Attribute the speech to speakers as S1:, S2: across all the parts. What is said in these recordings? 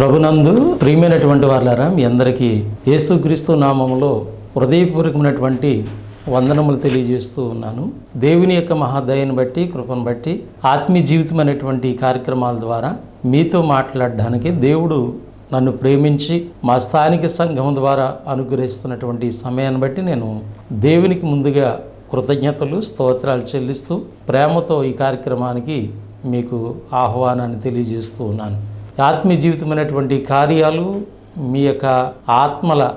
S1: ప్రభునందు ప్రియమైనటువంటి వారులారా మీ అందరికీ యేసుక్రీస్తు నామములో హృదయపూర్వకమైనటువంటి వందనములు తెలియజేస్తూ ఉన్నాను. దేవుని యొక్క మహాదయను బట్టి కృపను బట్టి ఆత్మీయ జీవితం అనేటువంటి కార్యక్రమాల ద్వారా మీతో మాట్లాడడానికి దేవుడు నన్ను ప్రేమించి మా స్థానిక సంఘం ద్వారా అనుగ్రహిస్తున్నటువంటి సమయాన్ని బట్టి నేను దేవునికి ముందుగా కృతజ్ఞతలు స్తోత్రాలు చెల్లిస్తూ ప్రేమతో ఈ కార్యక్రమానికి మీకు ఆహ్వానాన్ని తెలియజేస్తూ ఉన్నాను. ఆత్మీయ జీవితమైనటువంటి కార్యాలు మీ యొక్క ఆత్మల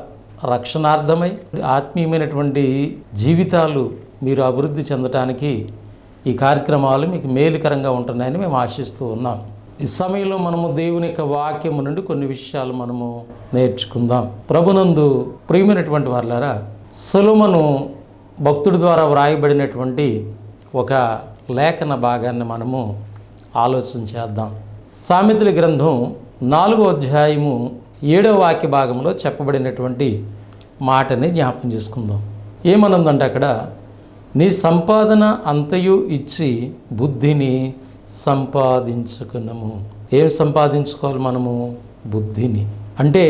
S1: రక్షణార్థమై ఆత్మీయమైనటువంటి జీవితాలు మీరు అభివృద్ధి చెందటానికి ఈ కార్యక్రమాలు మీకు మేలుకరంగా ఉంటున్నాయని మేము ఆశిస్తూ ఉన్నాం. ఈ సమయంలో మనము దేవుని యొక్క వాక్యము నుండి కొన్ని విషయాలు మనము నేర్చుకుందాం. ప్రభునందు ప్రియమైనటువంటి వాళ్ళారా సులమను భక్తుడి ద్వారా వ్రాయబడినటువంటి ఒక లేఖన భాగాన్ని మనము ఆలోచన చేద్దాం. సామెతల గ్రంథం నాలుగో అధ్యాయము ఏడవ వాక్య భాగంలో చెప్పబడినటువంటి మాటని జ్ఞాపకం చేసుకుందాం. ఏమనుందంటే అక్కడ నీ సంపాదన అంతయు ఇచ్చి బుద్ధిని సంపాదించుకున్నాము ఏం సంపాదించుకోవాలి మనము? బుద్ధిని. అంటే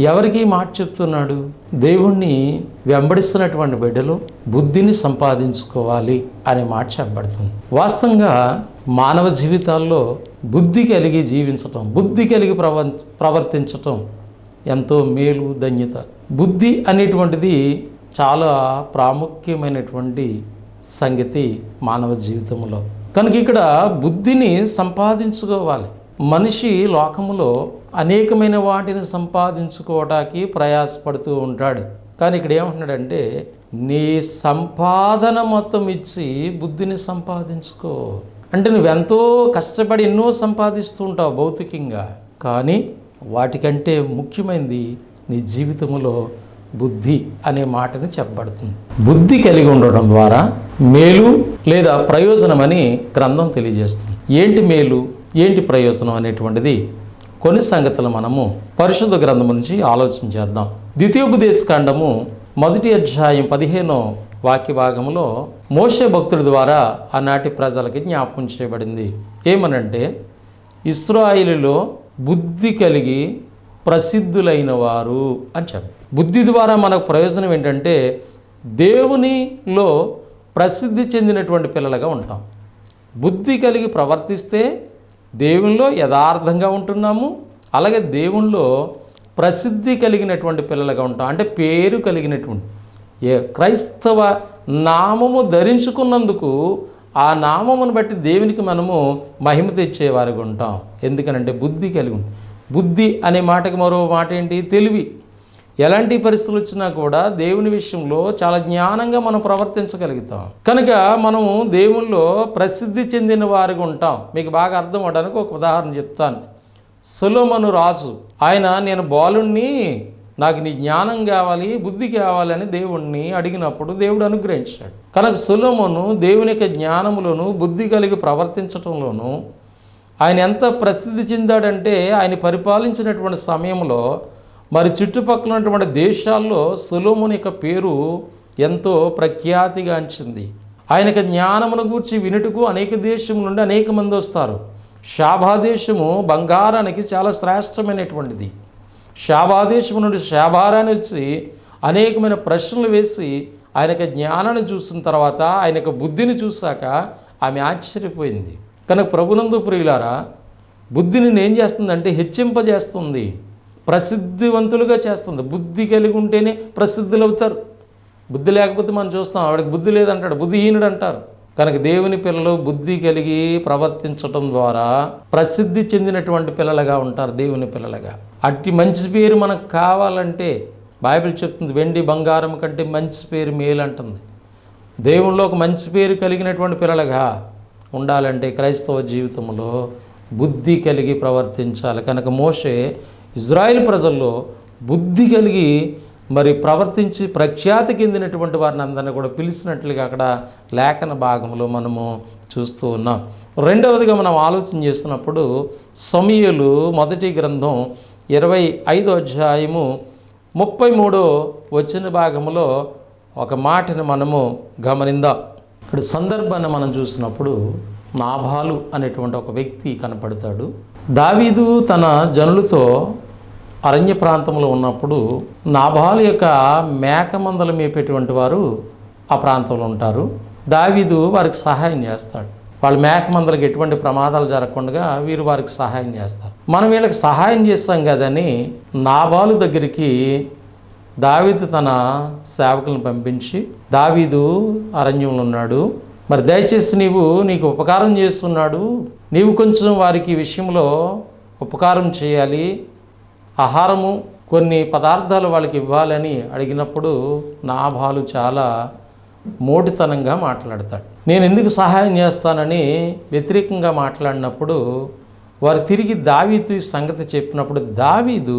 S1: ఎవరికి మాట చెప్తున్నాడు? దేవుణ్ణి వెంబడిస్తున్నటువంటి బిడ్డలు బుద్ధిని సంపాదించుకోవాలి అనే మాట చెప్పబడుతుంది. వాస్తవంగా మానవ జీవితాల్లో బుద్ధి కలిగి జీవించటం బుద్ధి కలిగి ప్రవ ప్రవర్తించటం ఎంతో మేలు ధన్యత. బుద్ధి అనేటువంటిది చాలా ప్రాముఖ్యమైనటువంటి సంగతి మానవ జీవితంలో. కనుక ఇక్కడ బుద్ధిని సంపాదించుకోవాలి. మనిషి లోకములో అనేకమైన వాటిని సంపాదించుకోవటానికి ప్రయాసపడుతూ ఉంటాడు. కానీ ఇక్కడ ఏమంటున్నాడంటే నీ సంపాదన మొత్తం ఇచ్చి బుద్ధిని సంపాదించుకో. అంటే నువ్వెంతో కష్టపడి ఎన్నో సంపాదిస్తూ ఉంటావు భౌతికంగా కానీ వాటికంటే ముఖ్యమైనది నీ జీవితంలో బుద్ధి అనే మాటని చెప్పబడుతుంది. బుద్ధి కలిగి ఉండడం ద్వారా మేలు లేదా ప్రయోజనం అని గ్రంథం తెలియజేస్తుంది. ఏంటి మేలు? ఏంటి ప్రయోజనం అనేటువంటిది కొన్ని సంగతులు మనము పరిశుద్ధ గ్రంథం నుంచి ఆలోచన చేద్దాం. ద్వితీయోపదేశ కాండము మొదటి అధ్యాయం పదిహేనో వాక్య భాగంలో మోసే భక్తుడి ద్వారా ఆనాటి ప్రజలకి జ్ఞాపకం చేయబడింది. ఏమనంటే ఇస్రాయిలులో బుద్ధి కలిగి ప్రసిద్ధులైన వారు అని చెప్పి. బుద్ధి ద్వారా మనకు ప్రయోజనం ఏంటంటే దేవునిలో ప్రసిద్ధి చెందినటువంటి పిల్లలుగా ఉంటాం. బుద్ధి కలిగి ప్రవర్తిస్తే దేవునిలో యథార్థంగా ఉంటున్నాము. అలాగే దేవునిలో ప్రసిద్ధి కలిగినటువంటి పిల్లలుగా ఉంటాం. అంటే పేరు కలిగినటువంటి ఏ క్రైస్తవ నామము ధరించుకున్నందుకు ఆ నామమును బట్టి దేవునికి మనము మహిమ తెచ్చేవారుగా ఉంటాం. ఎందుకనంటే బుద్ధి కలిగి ఉంటాం. బుద్ధి అనే మాటకి మరో మాట ఏంటి తెలివి. ఎలాంటి పరిస్థితులు వచ్చినా కూడా దేవుని విషయంలో చాలా జ్ఞానంగా మనం ప్రవర్తించగలుగుతాం. కనుక మనం దేవుల్లో ప్రసిద్ధి చెందిన వారిగా ఉంటాం. మీకు బాగా అర్థం అవడానికి ఒక ఉదాహరణ చెప్తాను. సులోమను రాజు ఆయన నేను బాలుణ్ణి నాకు నీ జ్ఞానం కావాలి బుద్ధి కావాలని దేవుణ్ణి అడిగినప్పుడు దేవుడు అనుగ్రహించాడు. కనుక సులోమను దేవుని యొక్క జ్ఞానములోను బుద్ధి కలిగి ప్రవర్తించటంలోను ఆయన ఎంత ప్రసిద్ధి చెందాడంటే ఆయన పరిపాలించినటువంటి సమయంలో మరి చుట్టుపక్కల ఉన్నటువంటి దేశాల్లో సులోముని యొక్క పేరు ఎంతో ప్రఖ్యాతిగాంచింది ఆయన యొక్క జ్ఞానమును గూర్చి వినుటకు అనేక దేశం నుండి అనేక మంది వస్తారు. శాభాదేశము బంగారానికి చాలా శ్రేష్టమైనటువంటిది. శాభాదేశము నుండి శాభారాన్ని వచ్చి అనేకమైన ప్రశ్నలు వేసి ఆయన యొక్క జ్ఞానాన్ని చూసిన తర్వాత ఆయన యొక్క బుద్ధిని చూశాక ఆమె ఆశ్చర్యపోయింది. కనుక ప్రభునందు ప్రియులారా బుద్ధిని ఏం చేస్తుందంటే హెచ్చింపజేస్తుంది. ప్రసిద్ధివంతులుగా చేస్తుంది. బుద్ధి కలిగి ఉంటేనే ప్రసిద్ధులు అవుతారు బుద్ధి లేకపోతే మనం చూస్తాం ఆవిడకి బుద్ధి లేదంటాడు బుద్ధిహీనుడు అంటారు కనుక దేవుని పిల్లలు బుద్ధి కలిగి ప్రవర్తించటం ద్వారా ప్రసిద్ధి చెందినటువంటి పిల్లలుగా ఉంటారు దేవుని పిల్లలుగా. అట్టి మంచి పేరు మనకు కావాలంటే బైబిల్ చెప్తుంది వెండి బంగారం కంటే మంచి పేరు మేలు అంటుంది. దేవునిలో ఒక మంచి పేరు కలిగినటువంటి పిల్లలుగా ఉండాలంటే క్రైస్తవ జీవితంలో బుద్ధి కలిగి ప్రవర్తించాలి. కనుక మోషే ఇజ్రాయెల్ ప్రజల్లో బుద్ధి కలిగి మరి ప్రవర్తించి ప్రఖ్యాతి చెందినటువంటి వారిని అందరినీ కూడా పిలిచినట్లుగా అక్కడ లేఖన భాగంలో మనము చూస్తూ ఉన్నాం. రెండవదిగా మనం ఆలోచన చేస్తున్నప్పుడు సమయలు మొదటి గ్రంథం ఇరవై ఐదో అధ్యాయము ముప్పై మూడో వచ్చిన భాగంలో ఒక మాటని మనము గమనిందాం. ఇక్కడ సందర్భాన్ని మనం చూసినప్పుడు నాభాలు అనేటువంటి ఒక వ్యక్తి కనపడతాడు. దావీదు తన జనులతో అరణ్య ప్రాంతంలో ఉన్నప్పుడు నాభాలు యొక్క మేక మందలు మేపేటువంటి వారు ఆ ప్రాంతంలో ఉంటారు. దావీదు వారికి సహాయం చేస్తాడు. వాళ్ళ మేక మందలకు ఎటువంటి ప్రమాదాలు జరగకుండా వీరు వారికి సహాయం చేస్తారు. మనం వీళ్ళకి సహాయం చేస్తాం కదని నాబాలు దగ్గరికి దావీదు తన సేవకులను పంపించి దావీదు అరణ్యంలో ఉన్నాడు. మరి దయచేసి నీవు నీకు ఉపకారం చేస్తున్నాడు. నీవు కొంచెం వారికి విషయంలో ఉపకారం చేయాలి. ఆహారము కొన్ని పదార్థాలు వాళ్ళకి ఇవ్వాలని అడిగినప్పుడు నాభాలు చాలా మోటితనంగా మాట్లాడతాడు. నేను ఎందుకు సహాయం చేస్తానని వ్యతిరేకంగా మాట్లాడినప్పుడు వారు తిరిగి దావీదు ఈ సంగతి చెప్పినప్పుడు దావీదు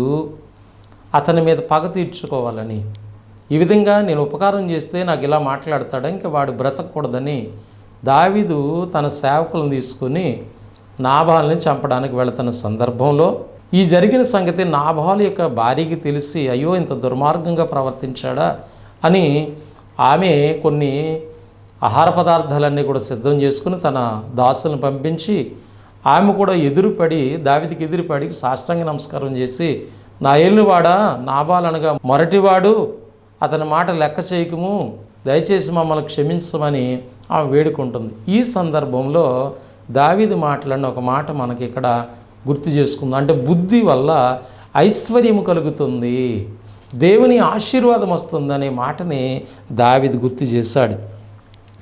S1: అతని మీద పగ తీర్చుకోవాలని ఈ విధంగా నేను ఉపకారం చేస్తే నాకు ఇలా మాట్లాడతాడు ఇంకా వాడు బ్రతకూడదని దావీదు తన సేవకులను తీసుకొని నాభాల్ని చంపడానికి వెళుతున్న సందర్భంలో ఈ జరిగిన సంగతి నాభాలు యొక్క భార్యకి తెలిసి అయ్యో ఇంత దుర్మార్గంగా ప్రవర్తించాడా? అని ఆమె కొన్ని ఆహార పదార్థాలన్నీ కూడా సిద్ధం చేసుకుని తన దాసులను పంపించి ఆమె కూడా ఎదురుపడి దావిదికి ఎదురుపడి సాష్టాంగ నమస్కారం చేసి నా ఏళ్ళువాడా నాబాలనగా మొరటివాడు అతని మాట లెక్క చేయకము దయచేసి మమ్మల్ని క్షమించమని ఆమె వేడుకుంటుంది. ఈ సందర్భంలో దావిది మాటలను ఒక మాట మనకి ఇక్కడ గుర్తు చేసుకుందాం. అంటే బుద్ధి వల్ల ఐశ్వర్యము కలుగుతుంది. దేవుని ఆశీర్వాదం వస్తుందనే మాటని దావిది గుర్తు చేశాడు.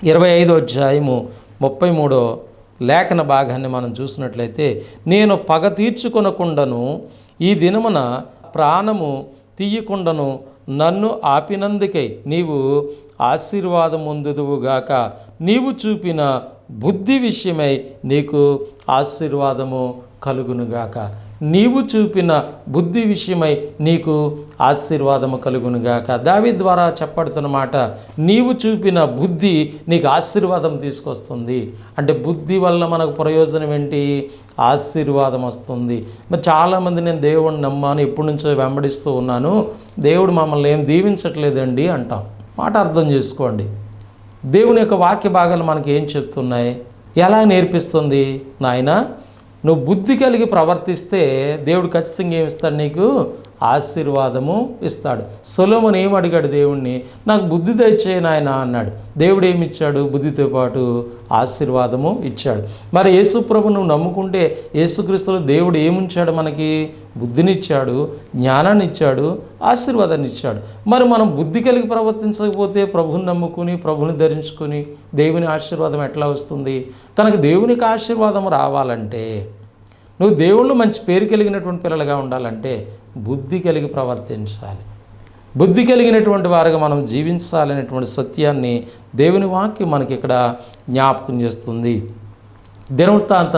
S1: ఇరవై ఐదో అధ్యాయము ముప్పై మూడో లేఖన భాగాన్ని మనం చూసినట్లయితే నేను పగ తీర్చుకొనకుండాను ఈ దినమున ప్రాణము తీయకుండాను నన్ను ఆపినందుకై నీవు ఆశీర్వాదం పొందుదువుగాక నీవు చూపిన బుద్ధి విషయమై నీకు ఆశీర్వాదము కలుగునుగాక. నీవు చూపిన బుద్ధి విషయమై నీకు ఆశీర్వాదము కలుగునుగాక. దావి ద్వారా చెప్పడుతున్నమాట నీవు చూపిన బుద్ధి నీకు ఆశీర్వాదం తీసుకొస్తుంది. అంటే బుద్ధి వల్ల మనకు ప్రయోజనం ఏంటి? ఆశీర్వాదం వస్తుంది. మరి చాలామంది నేను దేవుడిని నమ్మాను ఎప్పటి నుంచో వెంబడిస్తూ ఉన్నాను. దేవుడు మమ్మల్ని ఏం దీవించట్లేదండి అంటాం. మాట అర్థం చేసుకోండి. దేవుని యొక్క వాక్య భాగాలు మనకి ఏం చెప్తున్నాయి? ఎలా నేర్పిస్తుంది? నాయన నువ్వు బుద్ధి కలిగి ప్రవర్తిస్తే దేవుడు ఖచ్చితంగా ఏమిస్తాడు నీకు? ఆశీర్వాదము ఇస్తాడు. సొలోమన్ ఏం అడిగాడు దేవుణ్ణి? నాకు బుద్ధి తెచ్చే నాయన అన్నాడు. దేవుడు ఏమి ఇచ్చాడు? బుద్ధితో పాటు ఆశీర్వాదము ఇచ్చాడు. మరి యేసుప్రభు నువ్వు నమ్ముకుంటే యేసుక్రీస్తులో దేవుడు ఏముంచాడు మనకి? బుద్ధినిచ్చాడు జ్ఞానాన్ని ఇచ్చాడు ఆశీర్వాదాన్ని ఇచ్చాడు మరి మనం బుద్ధి కలిగి ప్రవర్తించకపోతే ప్రభుని నమ్ముకుని ప్రభుని ధరించుకుని దేవుని ఆశీర్వాదం ఎట్లా వస్తుంది? కనుక దేవునికి ఆశీర్వాదం రావాలంటే నువ్వు దేవుళ్ళు మంచి పేరు కలిగినటువంటి పిల్లలుగా ఉండాలంటే బుద్ధి కలిగి ప్రవర్తించాలి. బుద్ధి కలిగినటువంటి వారుగా మనం జీవించాలనేటువంటి సత్యాన్ని దేవుని వాక్యం మనకి ఇక్కడ జ్ఞాపకం చేస్తుంది. దినవృత్తాంత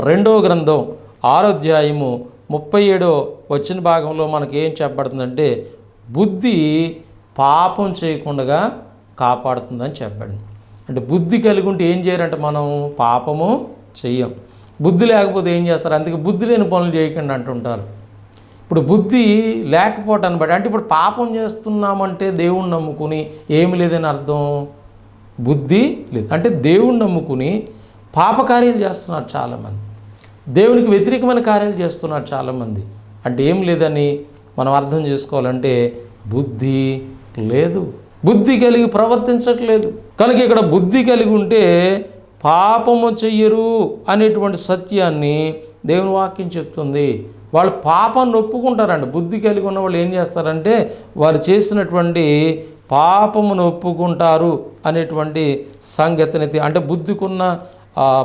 S1: రెండవ గ్రంథం ఆరోధ్యాయము ముప్పై ఏడో వచ్చిన భాగంలో మనకి ఏం చెప్పబడుతుందంటే బుద్ధి పాపం చేయకుండా కాపాడుతుందని చెప్పబడింది. అంటే బుద్ధి కలిగి ఉంటే ఏం చేయరంటే మనం? పాపము చెయ్యం. బుద్ధి లేకపోతే ఏం చేస్తారు? అందుకే బుద్ధి లేని పనులు చేయకండి అంటుంటారు. ఇప్పుడు బుద్ధి లేకపోవటాన్ని బట్టి అంటే ఇప్పుడు పాపం చేస్తున్నామంటే దేవుణ్ణి నమ్ముకుని ఏమి లేదని అర్థం? బుద్ధి లేదు. అంటే దేవుణ్ణి నమ్ముకుని పాపకార్యాలు చేస్తున్నారు చాలామంది. దేవునికి వ్యతిరేకమైన కార్యాలు చేస్తున్నారు చాలామంది. అంటే ఏం లేదని మనం అర్థం చేసుకోవాలంటే బుద్ధి లేదు. బుద్ధి కలిగి ప్రవర్తించట్లేదు. కనుక ఇక్కడ బుద్ధి కలిగి ఉంటే పాపము చెయ్యరు అనేటువంటి సత్యాన్ని దేవుని వాక్యం చెప్తుంది. వాళ్ళు పాపాన్ని ఒప్పుకుంటారండి బుద్ధి కలిగి ఉన్న వాళ్ళు ఏం చేస్తారంటే వారు చేసినటువంటి పాపమును ఒప్పుకుంటారు అనేటువంటి సంగతిని అంటే బుద్ధికున్న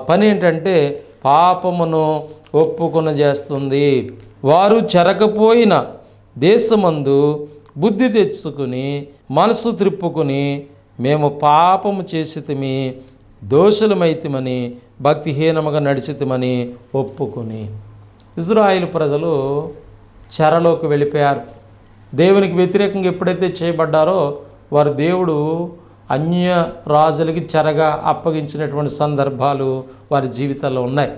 S1: పని ఏంటంటే పాపమును ఒప్పుకున్న చేస్తుంది. వారు చెరకపోయిన దేశమందు బుద్ధి తెచ్చుకుని మనసు త్రిప్పుకుని మేము పాపము చేసితిమి దోషులమైతమని భక్తిహీనముగా నడిచితమని ఒప్పుకొని ఇజ్రాయిల్ ప్రజలు చెరలోకి వెళ్ళిపోయారు. దేవునికి వ్యతిరేకంగా ఎప్పుడైతే చేయబడ్డారో వారు దేవుడు అన్య రాజులకి చెరగా అప్పగించినటువంటి సందర్భాలు వారి జీవితాల్లో ఉన్నాయి.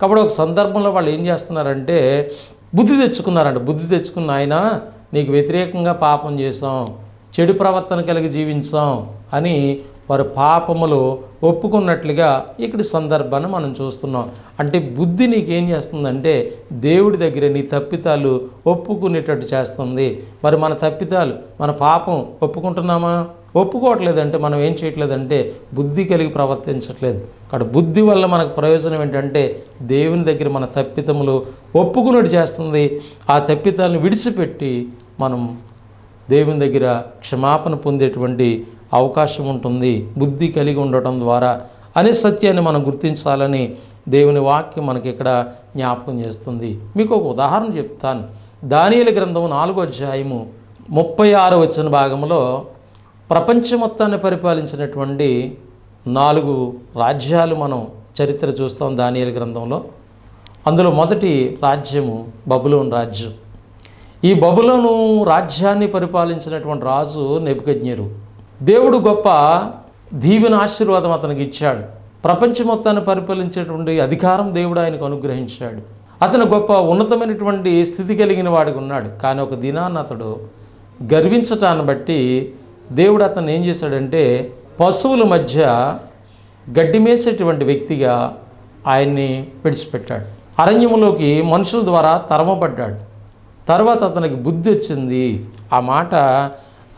S1: కాబట్టి ఒక సందర్భంలో వాళ్ళు ఏం చేస్తున్నారంటే బుద్ధి తెచ్చుకున్నారంట. బుద్ధి తెచ్చుకున్న ఆయన నీకు వ్యతిరేకంగా పాపం చేసాం చెడు ప్రవర్తన కలిగి జీవించాం అని వారు పాపములు ఒప్పుకున్నట్లుగా ఇక్కడి సందర్భాన్ని మనం చూస్తున్నాం. అంటే బుద్ధి నీకేం చేస్తుందంటే దేవుడి దగ్గర నీ తప్పితాలు ఒప్పుకునేటట్టు చేస్తుంది. మరి మన తప్పితాలు మన పాపం ఒప్పుకుంటున్నామా? ఒప్పుకోవట్లేదంటే మనం ఏం చేయట్లేదంటే బుద్ధి కలిగి ప్రవర్తించట్లేదు. కాబట్టి బుద్ధి వల్ల మనకు ప్రయోజనం ఏంటంటే దేవుని దగ్గర మన తప్పితములు ఒప్పుకున్నట్టు చేస్తుంది. ఆ తప్పితాలను విడిచిపెట్టి మనం దేవుని దగ్గర క్షమాపణ పొందేటువంటి అవకాశం ఉంటుంది బుద్ధి కలిగి ఉండటం ద్వారా. అనే సత్యాన్ని మనం గుర్తించాలని దేవుని వాక్యం మనకి ఇక్కడ జ్ఞాపకం చేస్తుంది. మీకు ఒక ఉదాహరణ చెప్తాను. దానియల గ్రంథం నాలుగో అధ్యాయము ముప్పై ఆరు వచ్చిన భాగంలో ప్రపంచం మొత్తాన్ని పరిపాలించినటువంటి నాలుగు రాజ్యాలు మనం చరిత్ర చూస్తాం దానియల గ్రంథంలో. అందులో మొదటి రాజ్యము బబులోన్ రాజ్యం. ఈ బబులోను రాజ్యాన్ని పరిపాలించినటువంటి రాజు నెబుకజ్ఞరు దేవుడు గొప్ప దీవెన ఆశీర్వాదం అతనికి ఇచ్చాడు. ప్రపంచం మొత్తాన్ని పరిపాలించేటువంటి అధికారం దేవుడు ఆయనకు అనుగ్రహించాడు. అతను గొప్ప ఉన్నతమైనటువంటి స్థితి కలిగిన వాడికి ఉన్నాడు. కానీ ఒక దినాన్ని అతడు గర్వించటాన్ని బట్టి దేవుడు అతను ఏం చేశాడంటే పశువుల మధ్య గడ్డిమేసేటువంటి వ్యక్తిగా ఆయన్ని విడిచిపెట్టాడు. అరణ్యంలోకి మనుషుల ద్వారా తరమబడ్డాడు. తర్వాత అతనికి బుద్ధి వచ్చింది. ఆ మాట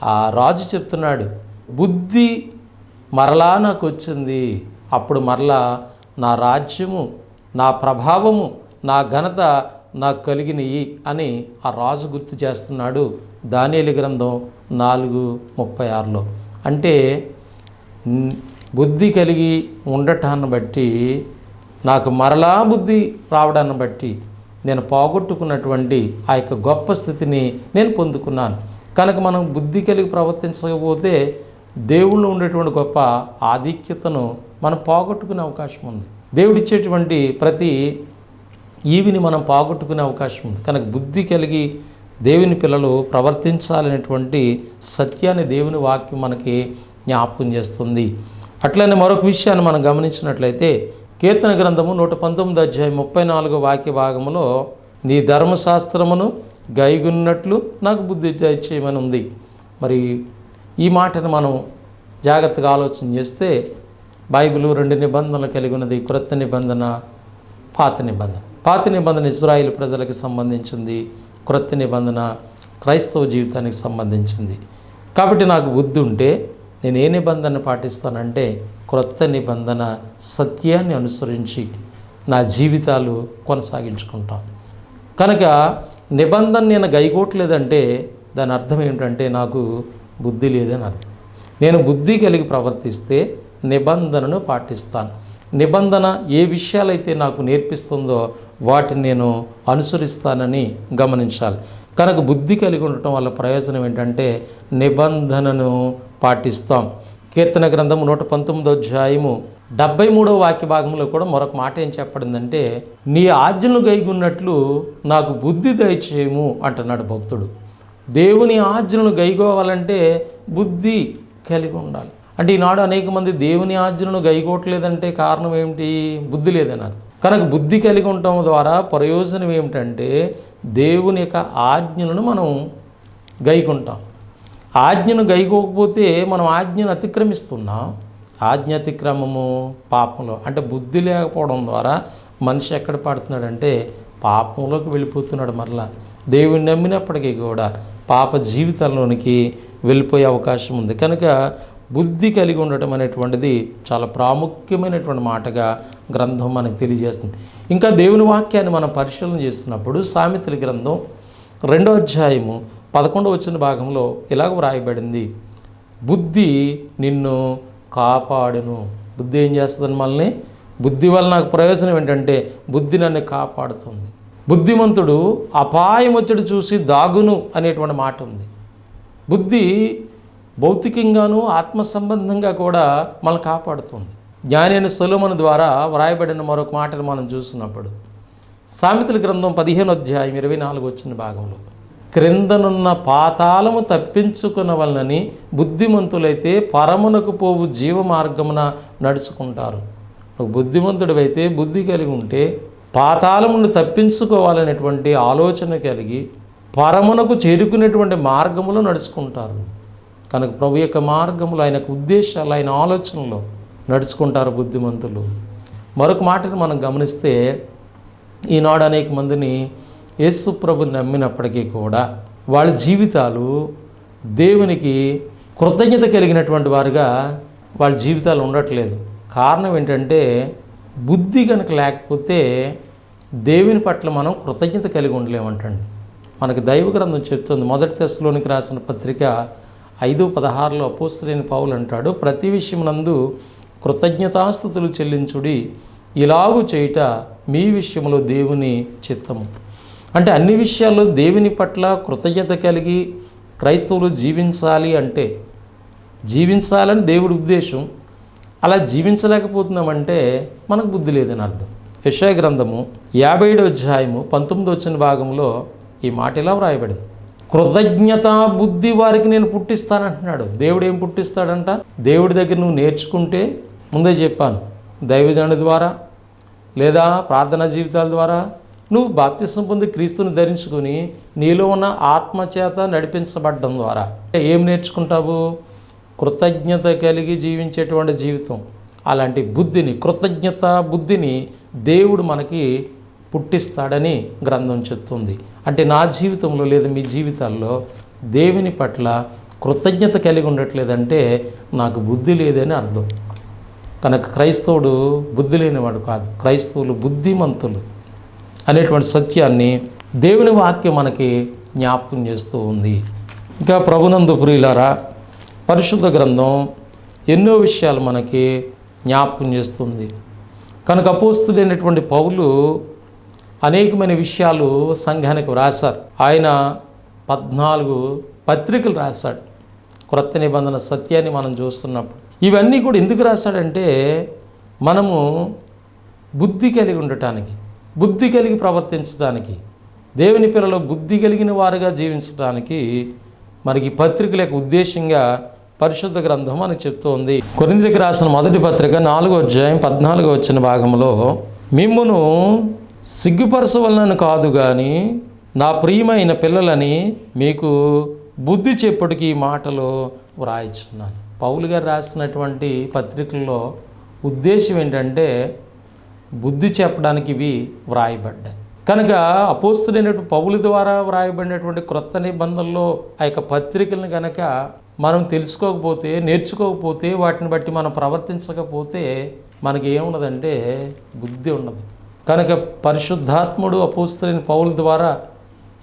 S1: ఆ రాజు చెప్తున్నాడు. బుద్ధి మరలా నాకు వచ్చింది. అప్పుడు మరలా నా రాజ్యము నా ప్రభావము నా ఘనత నాకు కలిగినవి అని ఆ రాజు గుర్తు చేస్తున్నాడు దానియలి గ్రంథం నాలుగు ముప్పై ఆరులో. అంటే బుద్ధి కలిగి ఉండటాన్ని బట్టి నాకు మరలా బుద్ధి రావడాన్ని బట్టి నేను పోగొట్టుకున్నటువంటి ఆ యొక్క గొప్ప స్థితిని నేను పొందుకున్నాను. కనుక మనం బుద్ధి కలిగి ప్రవర్తించకపోతే దేవుళ్ళు ఉండేటువంటి గొప్ప ఆధిక్యతను మనం పోగొట్టుకునే అవకాశం ఉంది. దేవుడిచ్చేటువంటి ప్రతి ఈవిని మనం పోగొట్టుకునే అవకాశం ఉంది. కనుక బుద్ధి కలిగి దేవుని పిల్లలు ప్రవర్తించాలనేటువంటి సత్యాన్ని దేవుని వాక్యం మనకి జ్ఞాపకం చేస్తుంది. అట్లనే మరొక విషయాన్ని మనం గమనించినట్లయితే కీర్తన గ్రంథము నూట పంతొమ్మిది అధ్యాయం ముప్పై నాలుగో వాక్య భాగంలో నీ ధర్మశాస్త్రమును గైగున్నట్లు నాకు బుద్ధి చేయమని ఉంది. మరి ఈ మాటను మనం జాగ్రత్తగా ఆలోచన చేస్తే బైబిల్ రెండు నిబంధనలు కలిగి ఉన్నది క్రొత్త నిబంధన పాత నిబంధన. పాత నిబంధన ఇజ్రాయిల్ ప్రజలకు సంబంధించింది క్రొత్త నిబంధన క్రైస్తవ జీవితానికి సంబంధించింది. కాబట్టి నాకు బుద్ధి ఉంటే నేను ఏ నిబంధన పాటిస్తానంటే క్రొత్త నిబంధన సత్యాన్ని అనుసరించి నా జీవితాలు కొనసాగించుకుంటాను కనుక నిబంధన నేను గైకోవట్లేదంటే దాని అర్థం ఏమిటంటే నాకు బుద్ధి లేదని అర్థం. నేను బుద్ధి కలిగి ప్రవర్తిస్తే నిబంధనను పాటిస్తాను. నిబంధన ఏ విషయాలైతే నాకు నేర్పిస్తుందో వాటిని నేను అనుసరిస్తానని గమనించాలి. కనుక బుద్ధి కలిగి ఉండటం వల్ల ప్రయోజనం ఏంటంటే నిబంధనను పాటిస్తాం. కీర్తన గ్రంథము నూట పంతొమ్మిదో అధ్యాయము డెబ్బై మూడో వాక్య భాగంలో కూడా మరొక మాట ఏం చెప్పడిందంటే నీ ఆజ్ఞలు గైగున్నట్లు నాకు బుద్ధి దయచేయము అంటున్నాడు భక్తుడు. దేవుని ఆజ్ఞలను గైకోవాలంటే బుద్ధి కలిగి ఉండాలి. అంటే ఈనాడు అనేక మంది దేవుని ఆజ్ఞలను గైకోవట్లేదంటే కారణం ఏమిటి? బుద్ధి లేదన్నారు. కనుక బుద్ధి కలిగి ఉండటం ద్వారా ప్రయోజనం ఏమిటంటే దేవుని యొక్క ఆజ్ఞలను మనం గైకుంటాం. ఆజ్ఞను గైకోకపోతే మనం ఆజ్ఞను అతిక్రమిస్తున్నాం. ఆజ్ఞ అతిక్రమము పాపంలో. అంటే బుద్ధి లేకపోవడం ద్వారా మనిషి ఎక్కడ పడుతున్నాడంటే పాపంలోకి వెళ్ళిపోతున్నాడు మరలా. దేవుని నమ్మినప్పటికీ కూడా పాప జీవితంలోనికి వెళ్ళిపోయే అవకాశం ఉంది. కనుక బుద్ధి కలిగి ఉండటం అనేటువంటిది చాలా ప్రాముఖ్యమైనటువంటి మాటగా గ్రంథం మనకు తెలియజేస్తుంది. ఇంకా దేవుని వాక్యాన్ని మనం పరిశీలన చేస్తున్నప్పుడు సామెతల గ్రంథం రెండో అధ్యాయము పదకొండవ వచ్చిన భాగంలో ఇలాగ వ్రాయబడింది? బుద్ధి నిన్ను కాపాడును. బుద్ధి ఏం చేస్తుంది మనల్ని? బుద్ధి వల్ల నాకు ప్రయోజనం ఏంటంటే బుద్ధి నన్ను కాపాడుతుంది. బుద్ధిమంతుడు అపాయం వచ్చడు చూసి దాగును అనేటువంటి మాట ఉంది. బుద్ధి భౌతికంగాను ఆత్మ సంబంధంగా కూడా మనల్ని కాపాడుతుంది. జ్ఞానైన సులోమన ద్వారా వ్రాయబడిన మరొక మాటను మనం చూసినప్పుడు సామెతల గ్రంథం పదిహేను అధ్యాయం ఇరవై నాలుగు వచ్చిన భాగంలో క్రిందనున్న పాతాళము తప్పించుకున్న వలనని బుద్ధిమంతులైతే పరమునకు పోవు జీవ మార్గమున నడుచుకుంటారు. నువ్వు బుద్ధిమంతుడివైతే బుద్ధి కలిగి ఉంటే పాతాళమును తప్పించుకోవాలనేటువంటి ఆలోచన కలిగి పరమునకు చేరుకునేటువంటి మార్గములో నడుచుకుంటారు. కనుక ప్రభు యొక్క మార్గములు ఆయనకు ఉద్దేశాలు ఆయన ఆలోచనలో నడుచుకుంటారు బుద్ధిమంతులు. మరొక మాటను మనం గమనిస్తే ఈనాడు అనేక మందిని యేసు ప్రభు నమ్మినప్పటికీ కూడా వాళ్ళ జీవితాలు దేవునికి కృతజ్ఞత కలిగినటువంటి వారుగా వాళ్ళ జీవితాలు ఉండట్లేదు. కారణం ఏంటంటే బుద్ధి కనుక లేకపోతే దేవుని పట్ల మనం కృతజ్ఞత కలిగి ఉండలేమంటండి. మనకు దైవ గ్రంథం చెప్తుంది మొదటి దశలోనికి రాసిన పత్రిక ఐదు పదహారులో అపోస్తులైన పావులు అంటాడు ప్రతి విషయమునందు కృతజ్ఞతాస్థుతులు చెల్లించుడి ఇలాగు చేయుట మీ విషయంలో దేవుని చిత్తము. అంటే అన్ని విషయాల్లో దేవుని పట్ల కృతజ్ఞత కలిగి క్రైస్తవులు జీవించాలి అంటే జీవించాలని దేవుడి ఉద్దేశం అలా జీవించలేకపోతున్నామంటే మనకు బుద్ధి లేదని అర్థం. యశయ గ్రంథము యాభై ఏడో అధ్యాయము పంతొమ్మిది వచ్చిన భాగంలో ఈ మాట ఇలా వ్రాయబడింది. కృతజ్ఞత బుద్ధి వారికి నేను పుట్టిస్తానంటున్నాడు. దేవుడు ఏం పుట్టిస్తాడంట? దేవుడి దగ్గర నువ్వు నేర్చుకుంటే ముందే చెప్పాను. దైవజనుడి ద్వారా లేదా ప్రార్థనా జీవితాల ద్వారా నువ్వు బాప్తిసం పొంది క్రీస్తుని ధరించుకుని నీలో ఉన్న ఆత్మచేత నడిపించబడడం ద్వారా. ఏం నేర్చుకుంటావు? కృతజ్ఞత కలిగి జీవించేటువంటి జీవితం. అలాంటి బుద్ధిని కృతజ్ఞత బుద్ధిని దేవుడు మనకి పుట్టిస్తాడని గ్రంథం చెప్తుంది. అంటే నా జీవితంలో లేదా మీ జీవితాల్లో దేవుని పట్ల కృతజ్ఞత కలిగి ఉండట్లేదంటే నాకు బుద్ధి లేదని అర్థం. కనుక క్రైస్తవుడు బుద్ధి లేనివాడు కాదు. క్రైస్తవులు బుద్ధిమంతులు అనేటువంటి సత్యాన్ని దేవుని వాక్యం మనకి జ్ఞాపకం చేస్తూ ఉంది. ఇంకా ప్రభునందు ప్రియులారా పరిశుద్ధ గ్రంథం ఎన్నో విషయాలు మనకి జ్ఞాపకం చేస్తుంది. కనుక అపోస్తుడైనటువంటి పౌలు అనేకమైన విషయాలు సంఘానికి రాశారు ఆయన పద్నాలుగు పత్రికలు రాశాడు. క్రొత్త నిబంధన సత్యాన్ని మనం చూస్తున్నప్పుడు. ఇవన్నీ కూడా ఎందుకు రాశాడంటే మనము బుద్ధి కలిగి ఉండటానికి బుద్ధి కలిగి ప్రవర్తించడానికి దేవుని పిల్లలు బుద్ధి కలిగిన వారుగా జీవించడానికి మనకి పత్రికల యొక్క ఉద్దేశంగా పరిశుద్ధ గ్రంథం అని చెప్తోంది. కొరింద్రికి రాసిన మొదటి పత్రిక నాలుగో అధ్యాయం పద్నాలుగో వచ్చిన భాగంలో మిమ్మును సిగ్గుపరచవలనని కాదు కానీ నా ప్రియమైన పిల్లలని మీకు బుద్ధి చెప్పుడికి మాటలు వ్రాయిచున్నాను. పౌలు గారు రాసినటువంటి పత్రికల్లో ఉద్దేశం ఏంటంటే బుద్ధి చెప్పడానికి ఇవి వ్రాయబడ్డాయి. కనుక అపోస్తుడైనటువంటి పౌలు ద్వారా వ్రాయబడినటువంటి క్రొత్త నిబంధనలో ఆ యొక్క పత్రికలను కనుక మనం తెలుసుకోకపోతే నేర్చుకోకపోతే వాటిని బట్టి మనం ప్రవర్తించకపోతే మనకి ఏమున్నదంటే బుద్ధి ఉండదు. కనుక పరిశుద్ధాత్ముడు అపోస్తులైన పౌల ద్వారా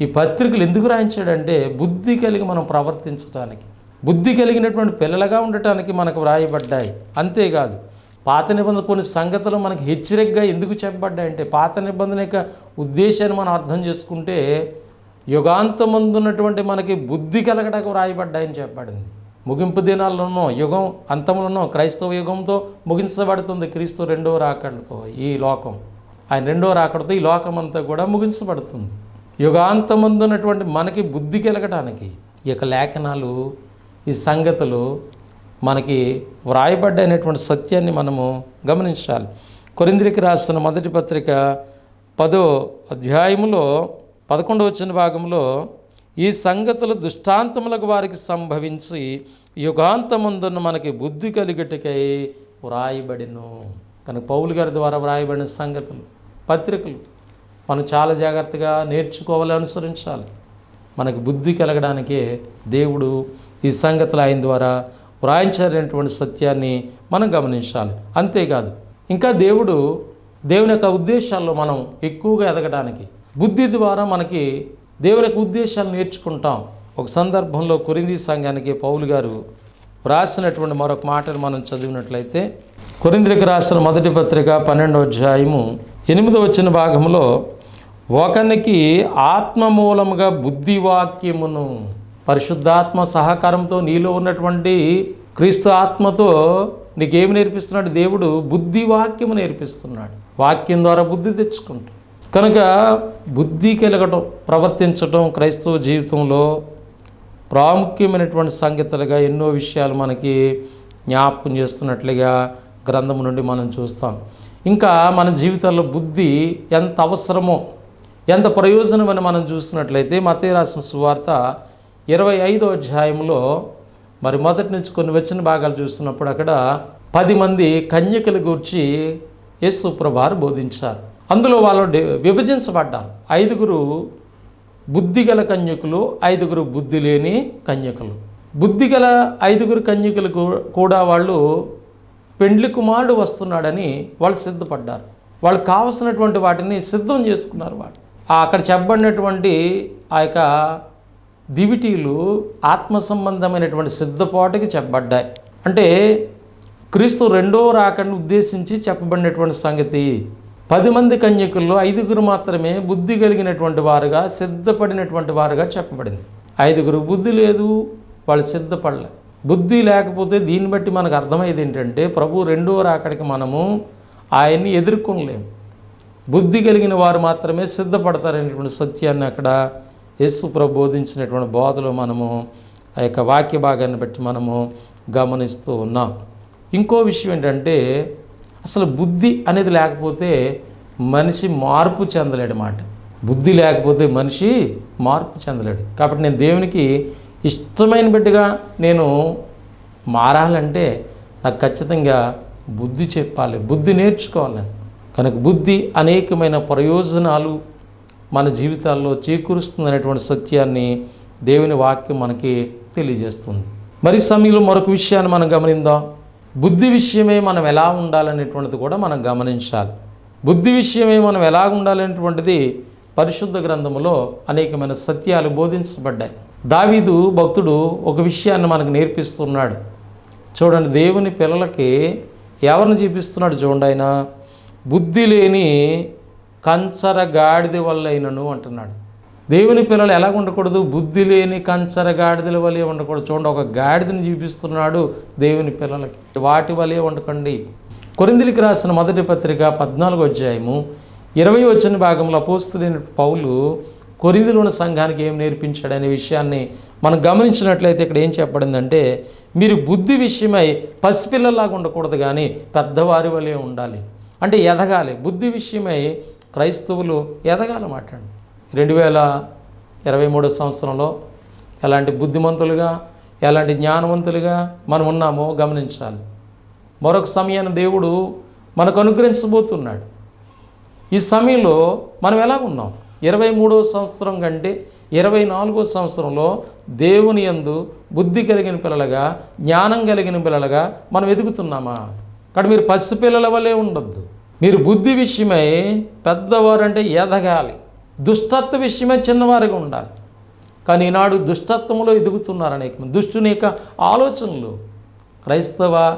S1: ఈ పత్రికలు ఎందుకు రాయించాడంటే బుద్ధి కలిగి మనం ప్రవర్తించడానికి బుద్ధి కలిగినటువంటి పిల్లలుగా ఉండటానికి మనకు వ్రాయబడ్డాయి. అంతేకాదు పాత నిబంధన కొన్ని సంగతులు మనకి హెచ్చరికగా ఎందుకు చెప్పబడ్డాయంటే పాత నిబంధన యొక్క ఉద్దేశాన్ని మనం అర్థం చేసుకుంటే యుగాంతమందున్నటువంటి మనకి బుద్ధి కలగడానికి వ్రాయబడ్డాయని చెప్పబడింది. ముగింపు దినాల్లోనో యుగం అంతంలోనో క్రైస్తవ యుగంతో ముగించబడుతుంది క్రీస్తు రెండవ రాకడతో ఈ లోకం. ఆయన రెండో రాకడతో ఈ లోకం అంతా కూడా ముగించబడుతుంది. యుగాంతమందున్నటువంటి మనకి బుద్ధి కలగడానికి ఈ యొక్క లేఖనాలు ఈ సంగతులు మనకి వ్రాయబడ్డైనటువంటి సత్యాన్ని మనము గమనించాలి. కొరింద్రికి రాసిన మొదటి పత్రిక పదో అధ్యాయములో పదకొండు వచ్చిన భాగంలో ఈ సంగతులు దుష్టాంతములకు వారికి సంభవించి యుగాంతముందున్న మనకి బుద్ధి కలిగటికై వ్రాయబడిను. కనుక పౌలు గారి ద్వారా వ్రాయబడిన సంగతులు పత్రికలు మనం చాలా జాగ్రత్తగా నేర్చుకోవాలి అనుసరించాలి. మనకు బుద్ధి కలగడానికే దేవుడు ఈ సంగతులు ఆయన ద్వారా వ్రాయించారనేటువంటి సత్యాన్ని మనం గమనించాలి. అంతేకాదు ఇంకా దేవుడు దేవుని యొక్క ఉద్దేశాల్లో మనం ఎక్కువగా ఎదగడానికి బుద్ధి ద్వారా మనకి దేవుని యొక్క ఉద్దేశాలు నేర్చుకుంటాం. ఒక సందర్భంలో కొరింది సంఘానికి పౌలు గారు రాసినటువంటి మరొక మాటను మనం చదివినట్లయితే కొరింద్రికి రాసిన మొదటి పత్రిక పన్నెండో అధ్యాయము ఎనిమిదో వచ్చిన భాగంలో ఒకనికి ఆత్మ మూలముగా బుద్ధివాక్యమును పరిశుద్ధాత్మ సహకారంతో నీలో ఉన్నటువంటి క్రీస్తు ఆత్మతో నీకేమి నేర్పిస్తున్నాడు? దేవుడు బుద్ధి వాక్యము నేర్పిస్తున్నాడు. వాక్యం ద్వారా బుద్ధి తెచ్చుకుంటాడు. కనుక బుద్ధి కలగటం ప్రవర్తించటం క్రైస్తవ జీవితంలో ప్రాముఖ్యమైనటువంటి సంగతులుగా ఎన్నో విషయాలు మనకి జ్ఞాపకం చేస్తున్నట్లుగా గ్రంథం నుండి మనం చూస్తాం. ఇంకా మన జీవితంలో బుద్ధి ఎంత అవసరమో ఎంత ప్రయోజనమని మనం చూసినట్లయితే మతే రాసిన సువార్త ఇరవై ఐదో అధ్యాయంలో మరి మొదటి నుంచి కొన్ని వచ్చిన భాగాలు చూస్తున్నప్పుడు అక్కడ పది మంది కన్యకల గూర్చి యేసుప్రభారు బోధించారు. అందులో వాళ్ళు విభజించబడ్డారు. ఐదుగురు బుద్ధిగల కన్యకులు ఐదుగురు బుద్ధి లేని కన్యకులు. బుద్ధిగల ఐదుగురు కన్యకులు కూడా వాళ్ళు పెండ్లి కుమారుడు వస్తున్నాడని వాళ్ళు సిద్ధపడ్డారు. వాళ్ళు కావలసినటువంటి వాటిని సిద్ధం చేసుకున్నారు వాళ్ళు. అక్కడ చెప్పబడినటువంటి ఆ యొక్క దివిటీలు ఆత్మ సంబంధమైనటువంటి సిద్ధపాటుకి చెప్పబడ్డాయి. అంటే క్రీస్తు రెండో రాకని ఉద్దేశించి చెప్పబడినటువంటి సంగతి పది మంది కన్యకుల్లో ఐదుగురు మాత్రమే బుద్ధి కలిగినటువంటి వారుగా సిద్ధపడినటువంటి వారుగా చెప్పబడింది. ఐదుగురు బుద్ధి లేదు వాళ్ళు సిద్ధపడలే. బుద్ధి లేకపోతే దీన్ని బట్టి మనకు అర్థమయ్యేది ఏంటంటే ప్రభు రెండో రాకడికి మనము ఆయన్ని ఎదుర్కొనలేము. బుద్ధి కలిగిన వారు మాత్రమే సిద్ధపడతారనేటువంటి సత్యాన్ని అక్కడ యేసు ప్రభు బోధించినటువంటి బోధలో మనము ఆ యొక్క వాక్య భాగాన్ని బట్టి మనము గమనిస్తూ ఉన్నాం. ఇంకో విషయం ఏంటంటే అసలు బుద్ధి అనేది లేకపోతే మనిషి మార్పు చెందలేడు మాట. బుద్ధి లేకపోతే మనిషి మార్పు చెందలేడు. కాబట్టి నేను దేవునికి ఇష్టమైన బిడ్డగా నేను మారాలంటే నాకు ఖచ్చితంగా బుద్ధి చెప్పాలి. బుద్ధి నేర్చుకోవాలి కనుక బుద్ధి అనేకమైన ప్రయోజనాలు మన జీవితాల్లో చేకూరుస్తుందనేటువంటి సత్యాన్ని దేవుని వాక్యం మనకి తెలియజేస్తుంది. మరి సమయంలో మరొక విషయాన్ని మనం గమనిందాం. బుద్ధి విషయమే మనం ఎలా ఉండాలనేటువంటిది కూడా మనం గమనించాలి. బుద్ధి విషయమే మనం ఎలా ఉండాలనేటువంటిది పరిశుద్ధ గ్రంథములో అనేకమైన సత్యాలు బోధించబడ్డాయి. దావీదు భక్తుడు ఒక విషయాన్ని మనకు నేర్పిస్తున్నాడు. చూడండి దేవుని పిల్లలకి ఎవరిని చూపిస్తున్నాడు చూడండి ఆయన? బుద్ధి లేని కంచర గాడిద వల్లైనను అంటున్నాడు. దేవుని పిల్లలు ఎలా ఉండకూడదు? బుద్ధి లేని కంచర గాడిదల వలె ఉండకూడదు. చూడండి ఒక గాడిదని చూపిస్తున్నాడు దేవుని పిల్లలకి. వాటి వలె ఉండకండి. కొరిందిలికి రాసిన మొదటి పత్రిక పద్నాలుగు అధ్యాయము ఇరవై వచ్చిన భాగంలో అపోస్తులైన పౌలు కొరిందిలోని సంఘానికి ఏం నేర్పించాడు అనే విషయాన్ని మనం గమనించినట్లయితే ఇక్కడ ఏం చెప్పబడిందంటే మీరు బుద్ధి విషయమై పసిపిల్లలాగా ఉండకూడదు కానీ పెద్దవారి వలె ఉండాలి. అంటే ఎదగాలి. బుద్ధి విషయమై క్రైస్తవులు ఎదగాలి మాట్లాడండి. రెండు వేల ఇరవై మూడో సంవత్సరంలో ఎలాంటి బుద్ధిమంతులుగా ఎలాంటి జ్ఞానవంతులుగా మనం ఉన్నామో గమనించాలి. మరొక సమయాన్ని దేవుడు మనకు అనుగ్రహించబోతున్నాడు. ఈ సమయంలో మనం ఎలా ఉన్నాం? ఇరవై మూడో సంవత్సరం కంటే ఇరవై నాలుగో సంవత్సరంలో దేవుని యందు బుద్ధి కలిగిన పిల్లలుగా జ్ఞానం కలిగిన పిల్లలుగా మనం ఎదుగుతున్నామా? కాబట్టి మీరు పసిపిల్లల వలె ఉండొద్దు. మీరు బుద్ధి విషయమై పెద్దవారంటే ఎదగాలి. దుష్టత్వ విషయమే చిన్నవారిగా ఉండాలి. కానీ ఈనాడు దుష్టత్వంలో ఎదుగుతున్నారు అనేక మంది. దుష్టుని యొక్క ఆలోచనలు క్రైస్తవ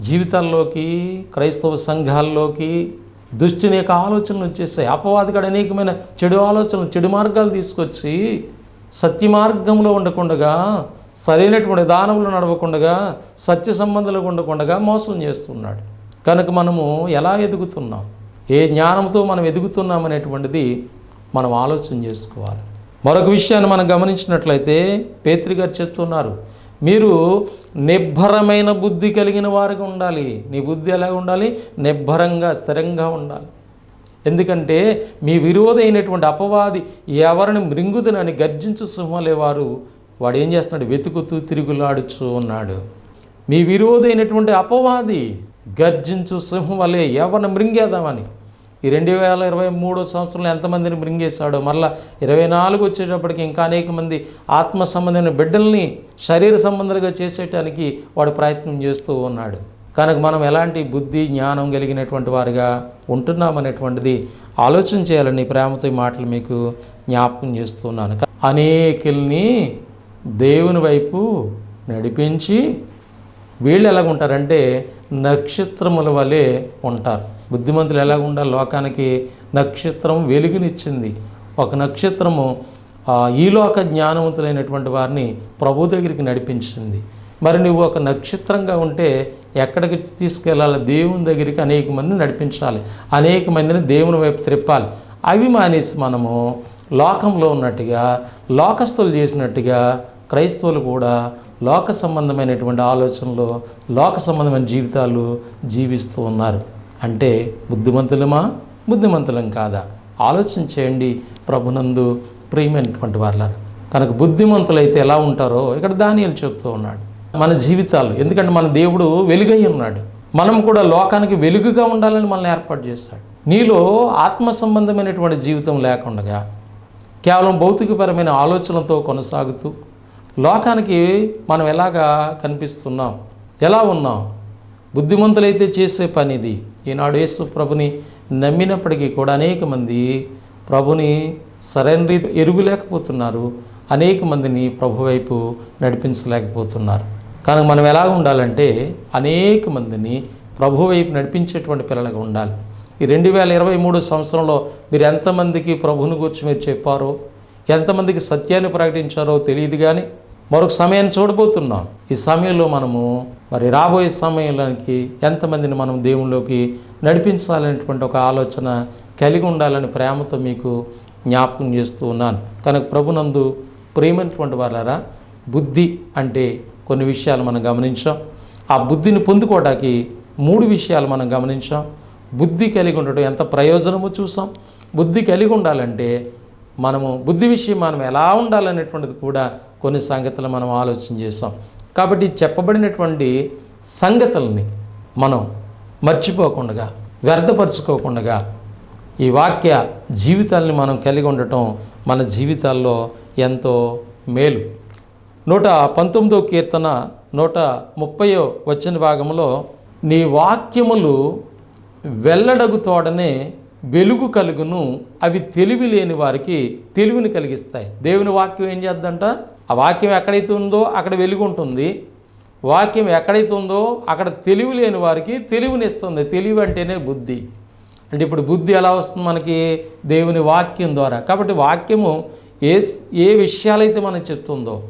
S1: జీవితాల్లోకి క్రైస్తవ సంఘాల్లోకి దుష్టుని యొక్క ఆలోచనలు వచ్చేసాయి. అపవాదిగాడు అనేకమైన చెడు ఆలోచనలు చెడు మార్గాలు తీసుకొచ్చి సత్య మార్గంలో ఉండకుండగా సరైనటువంటి దానంలో నడవకుండగా సత్య సంబంధాలు ఉండకుండగా మోసం చేస్తున్నాడు. కనుక మనము ఎలా ఎదుగుతున్నాం? ఏ జ్ఞానంతో మనం ఎదుగుతున్నాం అనేటువంటిది మనం ఆలోచన చేసుకోవాలి. మరొక విషయాన్ని మనం గమనించినట్లయితే పేత్రి గారు చెప్తున్నారు మీరు నిబ్బరమైన బుద్ధి కలిగిన వారుగా ఉండాలి. నీ బుద్ధి ఎలా ఉండాలి? నిబ్బరంగా స్థిరంగా ఉండాలి. ఎందుకంటే మీ విరోధైనటువంటి అయినటువంటి అపవాది ఎవరిని మృంగుదనని గర్జించు సింహలేవారు వాడు ఏం చేస్తున్నాడు? వెతుకుతూ తిరుగులాడుచూ ఉన్నాడు. మీ విరోధైనటువంటి అయినటువంటి అపవాది గర్జించు సింహం వలె ఎవరిని మృంగేదామని ఈ రెండు వేల ఇరవై మూడో సంవత్సరంలో ఎంతమందిని మృంగేశాడో మళ్ళీ ఇరవై నాలుగు వచ్చేటప్పటికి ఇంకా అనేక మంది ఆత్మ సంబంధమైన బిడ్డల్ని శరీర సంబంధాలుగా చేసేటానికి వాడు ప్రయత్నం చేస్తూ ఉన్నాడు. కనుక మనం ఎలాంటి బుద్ధి జ్ఞానం కలిగినటువంటి వారిగా ఉంటున్నామనేటువంటిది ఆలోచన చేయాలని ప్రేమతో ఈ మాటలు మీకు జ్ఞాపకం చేస్తున్నాను. అనేకుల్ని దేవుని వైపు నడిపించి వీళ్ళు ఎలాగుంటారంటే నక్షత్రముల వలె ఉంటారు. బుద్ధిమంతులు ఎలాగ లోకానికి నక్షత్రం వెలుగునిచ్చింది. ఒక నక్షత్రము ఈ లోక జ్ఞానవంతులైనటువంటి వారిని ప్రభు దగ్గరికి నడిపించింది. మరి నువ్వు ఒక నక్షత్రంగా ఉంటే ఎక్కడికి తీసుకెళ్ళాలి? దేవుని దగ్గరికి అనేక మందిని నడిపించాలి. అనేక మందిని దేవుని వైపు త్రిప్పాలి. అవి మానేసి మనము లోకంలో ఉన్నట్టుగా లోకస్తులు చేసినట్టుగా క్రైస్తవులు కూడా లోక సంబంధమైనటువంటి ఆలోచనలు లోక సంబంధమైన జీవితాలు జీవిస్తూ ఉన్నారు. అంటే బుద్ధిమంతులమా? బుద్ధిమంతులం కాదా? ఆలోచన చేయండి ప్రభునందు ప్రియమైనటువంటి వాళ్ళ కనుక బుద్ధిమంతులైతే ఎలా ఉంటారో ఇక్కడ దానియలు చెప్తూ ఉన్నాడు. మన జీవితాలు ఎందుకంటే మన దేవుడు వెలుగై ఉన్నాడు. మనం కూడా లోకానికి వెలుగుగా ఉండాలని మనల్ని ఏర్పాటు చేస్తాడు. నీలో ఆత్మ సంబంధమైనటువంటి జీవితం లేకుండా కేవలం భౌతికపరమైన ఆలోచనలతో కొనసాగుతూ లోకానికి మనం ఎలాగా కనిపిస్తున్నాం? ఎలా ఉన్నాం? బుద్ధిమంతులైతే చేసే పని ఇది ఈనాడు యేసు ప్రభుని నమ్మినప్పటికీ కూడా అనేక మంది ప్రభుని సరైన రీతి ఎరుగులేకపోతున్నారు. అనేక మందిని ప్రభు వైపు నడిపించలేకపోతున్నారు. కానీ మనం ఎలా ఉండాలంటే అనేక మందిని ప్రభు వైపు నడిపించేటువంటి పిల్లలుగా ఉండాలి. ఈ రెండు వేల ఇరవై మూడు సంవత్సరంలో మీరు ఎంతమందికి ప్రభుని గురించి మీరు చెప్పారో ఎంతమందికి సత్యాన్ని ప్రకటించారో తెలియదు కానీ మరొక సమయాన్ని చూడబోతున్నాం. ఈ సమయంలో మనము మరి రాబోయే సమయానికి ఎంతమందిని మనం దేవునిలోకి నడిపించాలనేటువంటి ఒక ఆలోచన కలిగి ఉండాలని ప్రేమతో మీకు జ్ఞాపకం చేస్తూ ఉన్నాను. కనుక ప్రభునందు ప్రేమైనటువంటి వాళ్ళారా బుద్ధి అంటే కొన్ని విషయాలు మనం గమనించాం. ఆ బుద్ధిని పొందుకోవడానికి మూడు విషయాలు మనం గమనించాం. బుద్ధి కలిగి ఉండటం ఎంత ప్రయోజనమో చూసాం. బుద్ధి కలిగి ఉండాలంటే మనము బుద్ధి విషయం మనం ఎలా ఉండాలనేటువంటిది కూడా కొన్ని సంగతులు మనం ఆలోచన చేస్తాం. కాబట్టి చెప్పబడినటువంటి సంగతుల్ని మనం మర్చిపోకుండా వ్యర్థపరుచుకోకుండా ఈ వాక్య జీవితాల్ని మనం కలిగి ఉండటం మన జీవితాల్లో ఎంతో మేలు. నూట పంతొమ్మిదో కీర్తన నూట ముప్పయో వచ్చిన భాగంలో నీ వాక్యములు వెల్లడగు తోడనే వెలుగు కలుగును అవి తెలివి లేని వారికి తెలివిని కలిగిస్తాయి. దేవుని వాక్యం ఏం చేద్దంట? ఆ వాక్యం ఎక్కడైతే ఉందో అక్కడ వెలుగు ఉంటుంది. వాక్యం ఎక్కడైతే ఉందో అక్కడ తెలివి లేని వారికి తెలివినిస్తుంది తెలివి అంటేనే బుద్ధి. అంటే ఇప్పుడు బుద్ధి ఎలా వస్తుంది మనకి? దేవుని వాక్యం ద్వారా. కాబట్టి వాక్యము ఏ ఏ విషయాలైతే మనకు చెప్తుందో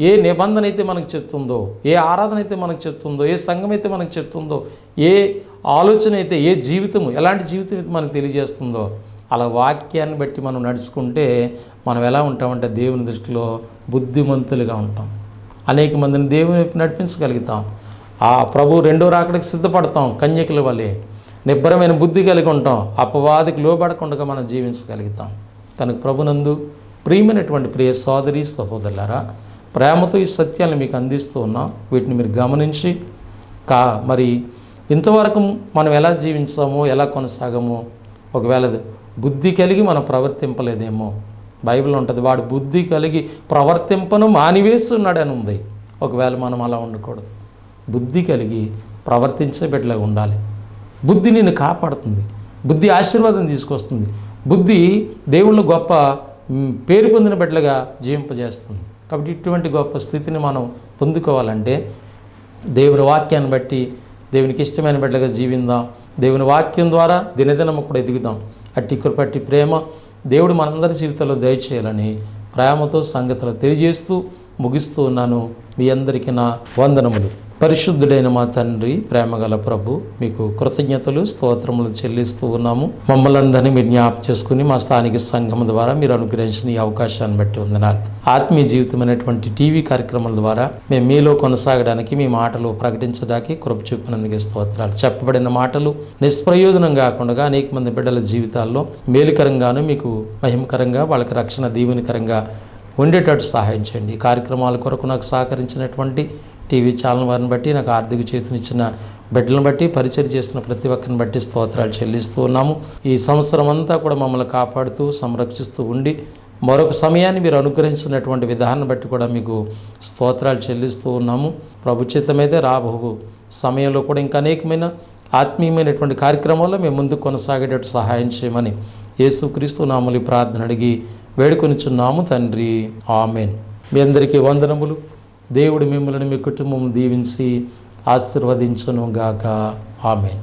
S1: ఏ నిబంధన అయితే మనకు చెప్తుందో ఏ ఆరాధన అయితే మనకు చెప్తుందో ఏ సంఘం అయితే మనకు చెప్తుందో ఏ ఆలోచన అయితే ఏ జీవితము ఎలాంటి జీవితం అయితే మనకు తెలియజేస్తుందో అలా వాక్యాన్ని బట్టి మనం నడుచుకుంటే మనం ఎలా ఉంటామంటే దేవుని దృష్టిలో బుద్ధిమంతులుగా ఉంటాం. అనేక మందిని దేవుని నడిపించగలుగుతాం. ఆ ప్రభు రెండో రాకడికి సిద్ధపడతాం కన్యకుల వలె. నిబ్బరమైన బుద్ధి కలిగి ఉంటాం. అపవాదికి లోబడకుండా మనం జీవించగలుగుతాం. కనుక ప్రభునందు ప్రియమైనటువంటి ప్రియ సోదరి సహోదరులారా ప్రేమతో ఈ సత్యాలను మీకు అందిస్తూ ఉన్నాం. వీటిని మీరు గమనించి కా మరి ఇంతవరకు మనం ఎలా జీవించామో ఎలా కొనసాగామో? ఒకవేళ బుద్ధి కలిగి మనం ప్రవర్తింపలేదేమో. బైబిల్ ఉంటుంది వాడు బుద్ధి కలిగి ప్రవర్తింపను మానివేస్తున్నాడని ఉంది. ఒకవేళ మనం అలా ఉండకూడదు. బుద్ధి కలిగి ప్రవర్తించే బిడ్డలాగా ఉండాలి. బుద్ధి నిన్ను కాపాడుతుంది. బుద్ధి ఆశీర్వాదం తీసుకొస్తుంది. బుద్ధి దేవుళ్ళు గొప్ప పేరు పొందిన బిడ్డలుగా జీవింపజేస్తుంది. కాబట్టి ఇటువంటి గొప్ప స్థితిని మనం పొందుకోవాలంటే దేవుని వాక్యాన్ని బట్టి దేవునికి ఇష్టమైన బిడ్డగా జీవిందాం. దేవుని వాక్యం ద్వారా దినదినము కూడా ఎదుగుదాం. అట్టి కృపట్టి ప్రేమ దేవుడు మనందరి జీవితంలో దయచేయాలని ప్రేమతో సంగతులు తెలియజేస్తూ ముగిస్తూ ఉన్నాను. మీ అందరికీ నా వందనములు. పరిశుద్ధుడైన మా తండ్రి ప్రేమగల ప్రభు మీకు కృతజ్ఞతలు స్తోత్రములు చెల్లిస్తూ ఉన్నాము. మమ్మల్ని అందరినీ మీరు జ్ఞాప చేసుకుని మా స్థానిక సంఘం ద్వారా మీరు అనుగ్రహించిన ఈ అవకాశాన్ని బట్టి వందనాలు. ఆత్మీయ జీవితమైనటువంటి టీవీ కార్యక్రమాల ద్వారా మేము మీలో కొనసాగడానికి మీ మాటలు ప్రకటించడానికి కృప చూపినందుకు స్తోత్రాలు. చెప్పబడిన మాటలు నిష్ప్రయోజనం కాకుండా అనేక మంది బిడ్డల జీవితాల్లో మేలుకరంగాను మీకు మహిమకరంగా వాళ్ళకి రక్షణ దీవెనకరంగా ఉండేటట్టు సహాయం చేయండి. కార్యక్రమాల కొరకు నాకు సహకరించినటువంటి టీవీ ఛానల్ వారిని బట్టి నాకు ఆర్థిక చేతినిచ్చిన బిడ్డలను బట్టి పరిచయం చేసిన ప్రతి ఒక్కరిని బట్టి స్తోత్రాలు చెల్లిస్తూ ఉన్నాము. ఈ సంవత్సరం అంతా కూడా మమ్మల్ని కాపాడుతూ సంరక్షిస్తూ ఉండి మరొక సమయాన్ని మీరు అనుగ్రహించినటువంటి విధానం బట్టి కూడా మీకు స్తోత్రాలు చెల్లిస్తూ ఉన్నాము. ప్రభుచితమైతే రాబోవు సమయంలో కూడా ఇంకా అనేకమైన ఆత్మీయమైనటువంటి కార్యక్రమాల్లో మేము ముందుకు కొనసాగేటట్టు సహాయం చేయమని యేసుక్రీస్తు నామలి ప్రార్థన అడిగి వేడుకొనిచున్నాము. తండ్రి ఆమెన్. మీ అందరికీ వందనములు. దేవుడు మిమ్మల్ని మీ కుటుంబం దీవించి ఆశీర్వదించును గాక ఆమెన్.